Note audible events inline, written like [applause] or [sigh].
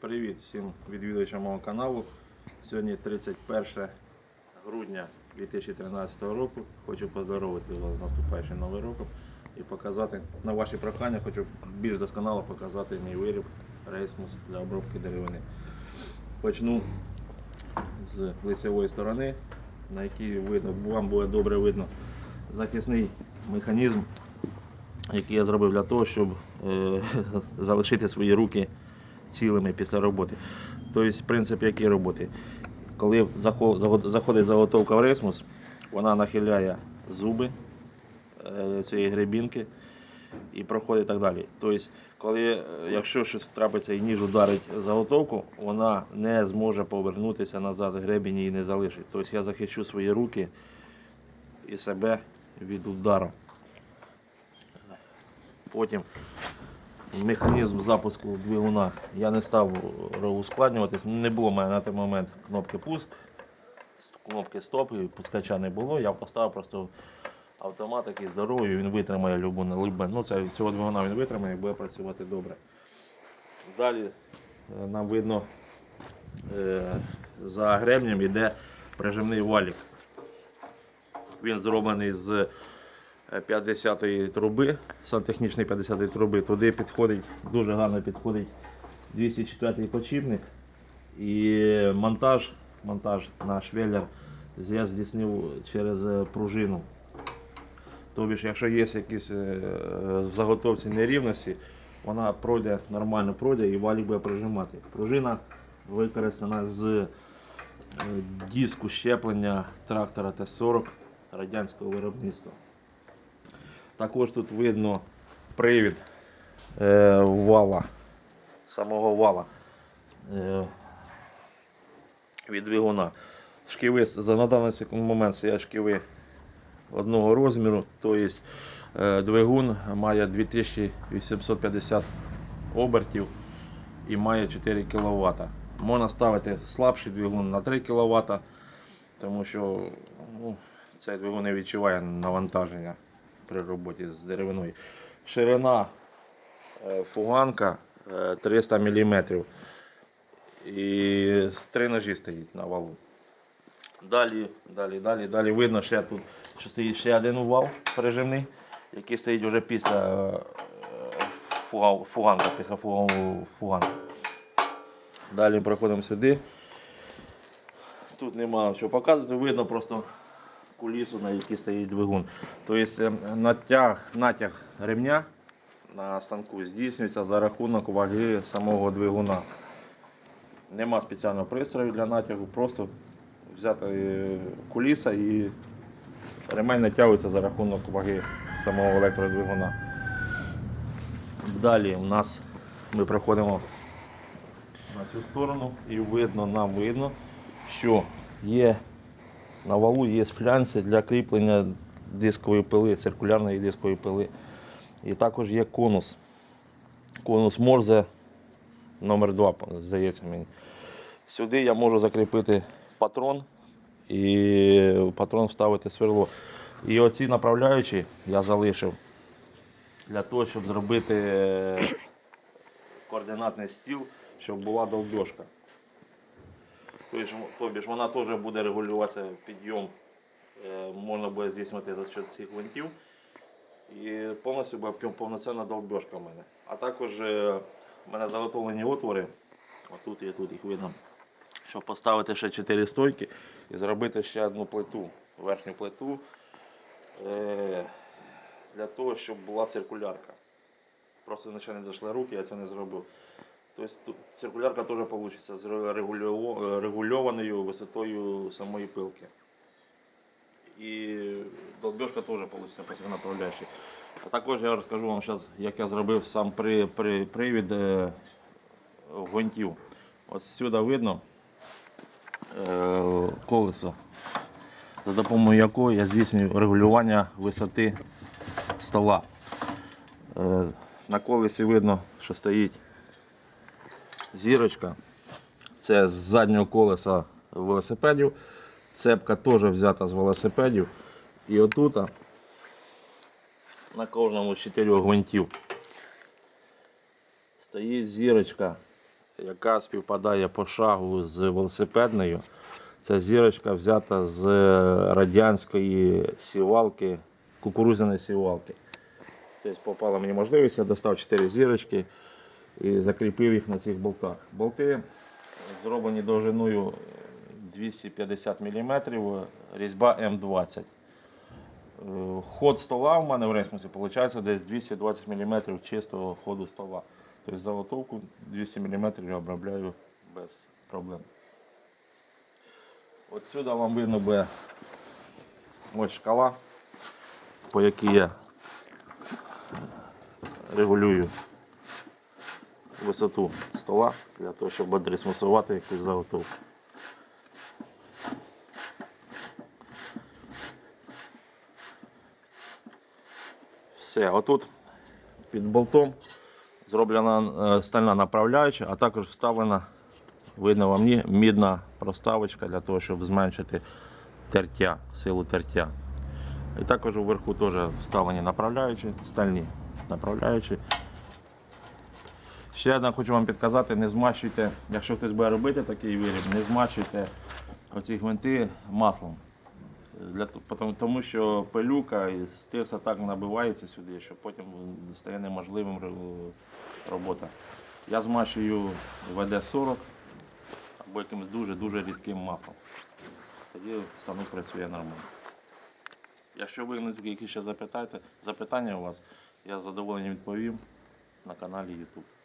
Привіт всім відвідувачам мого каналу. Сьогодні 31 грудня 2013 року. Хочу поздоровити вас з наступаючим новим роком і показати на ваші прохання, хочу більш досконало показати мій виріб рейсмус для обробки деревини. Почну з лицевої сторони, на якій видно, вам буде добре видно захисний механізм, який я зробив для того, щоб е, [laughs] залишити свої руки цілими після роботи. Тобто принцип який роботи. Коли заходить заготовка в ресмус, вона нахиляє зуби е, цієї гребінки і проходить так далі. Тобто, коли, е, якщо щось трапиться і ніж ударить заготовку, вона не зможе повернутися назад гребінь і не залишить. Тобто я захищу свої руки і себе від удару. Потім механізм запуску двигуна я не став ускладнюватись. Не було мене на той момент кнопки пуск, кнопки стоп, і пускача не було. Я поставив просто автомат, який здоровий, він витримає любу налибе. Ну, це, цього двигуна він витримає і буде працювати добре. Далі е, нам видно е, за гребнем йде прижимний валік. Він зроблений з 50-ї труби, сантехнічної 50-ї труби. Туди підходить, дуже гарно підходить 204-й почіпник. І монтаж, монтаж на швеллер я здійснив через е, пружину. Тобто, якщо є якісь е, заготовці нерівності, вона пройде, нормально пройде і валік буде прижимати. Пружина використана з е, диску щеплення трактора Т-40 радянського виробництва. Також тут видно привід е, вала, самого вала е, від двигуна. Шківи за на даний момент стоять шківи одного розміру, тобто е, двигун має 2850 обертів і має 4 кВт. Можна ставити слабший двигун на 3 кВт, тому що ну, цей двигун не відчуває навантаження при роботі з деревиною. Ширина е, фуганка е, 300 мм. І три ножі стоїть на валу. Далі, далі, далі, далі видно, ще тут що стоїть ще один вал прижимний, який стоїть вже після е, фуганка, після фуга- фуганка. Далі проходимо сюди. Тут немає що показувати, видно просто кулісу, на якій стоїть двигун. Тобто е, натяг, натяг ремня на станку здійснюється за рахунок ваги самого двигуна. Нема спеціального пристрою для натягу, просто взяти е, куліса і ремень натягується за рахунок ваги самого електродвигуна. Далі у нас ми проходимо на цю сторону і видно, нам видно, що є на валу є флянці для кріплення дискової пили, циркулярної дискової пили. І також є конус. Конус Морзе номер 2 здається мені. Сюди я можу закріпити патрон і патрон вставити сверло. І оці направляючі я залишив для того, щоб зробити е, координатний стіл, щоб була довбьошка. Тобто, тобі ж вона теж буде регулюватися підйом, е, можна буде здійснювати за счет цих гвинтів. І повністю буде повноцінна довбьошка в мене. А також е, в мене заготовлені отвори, отут і тут їх видно, щоб поставити ще 4 стойки і зробити ще одну плиту, верхню плиту, е, для того, щоб була циркулярка. Просто ще не дійшли руки, я цього не зробив. Тобто тут циркулярка вийде з регульово- регульованою висотою самої пилки. І долбьошка теж вийде по направляючій. А також я розкажу вам зараз, як я зробив сам при, при, привід е, гвинтів. Ось сюди видно е, колесо, за допомогою якого я здійснюю регулювання висоти стола. Е, на колесі видно, що стоїть зірочка. Це з заднього колеса велосипедів. Цепка теж взята з велосипедів. І отут на кожному з чотирьох гвинтів стоїть зірочка яка співпадає по шагу з велосипедною. Ця зірочка взята з радянської сівалки, кукурудзяної сівалки. Тобто попала мені можливість, я достав 4 зірочки і закріпив їх на цих болтах. Болти зроблені довжиною 250 мм, різьба М20. Е, Ход стола в мене в рейсмусі виходить десь 220 мм чистого ходу стола. Тобто заготовку 200 мм я обробляю без проблем. От сюди вам видно буде ось шкала, по якій я регулюю висоту стола для того, щоб адресмусувати якусь заготовку. Все, отут під болтом зроблена е, стальна направляюча, а також вставлена, видно вам ні, мідна проставочка для того, щоб зменшити тертя, силу тертя. І також вверху теж вставлені направляючі, стальні направляючі. Ще одне хочу вам підказати, не змащуйте, якщо хтось буде робити такий виріб, не змащуйте оці гвинти маслом. Для, тому що пилюка і стирса так набивається сюди, що потім стає неможливим робота. Я змащую ВД-40 або якимось дуже-дуже рідким маслом. Тоді станок працює нормально. Якщо виникнуть якісь ще запитання у вас, я з задоволенням відповім на каналі YouTube.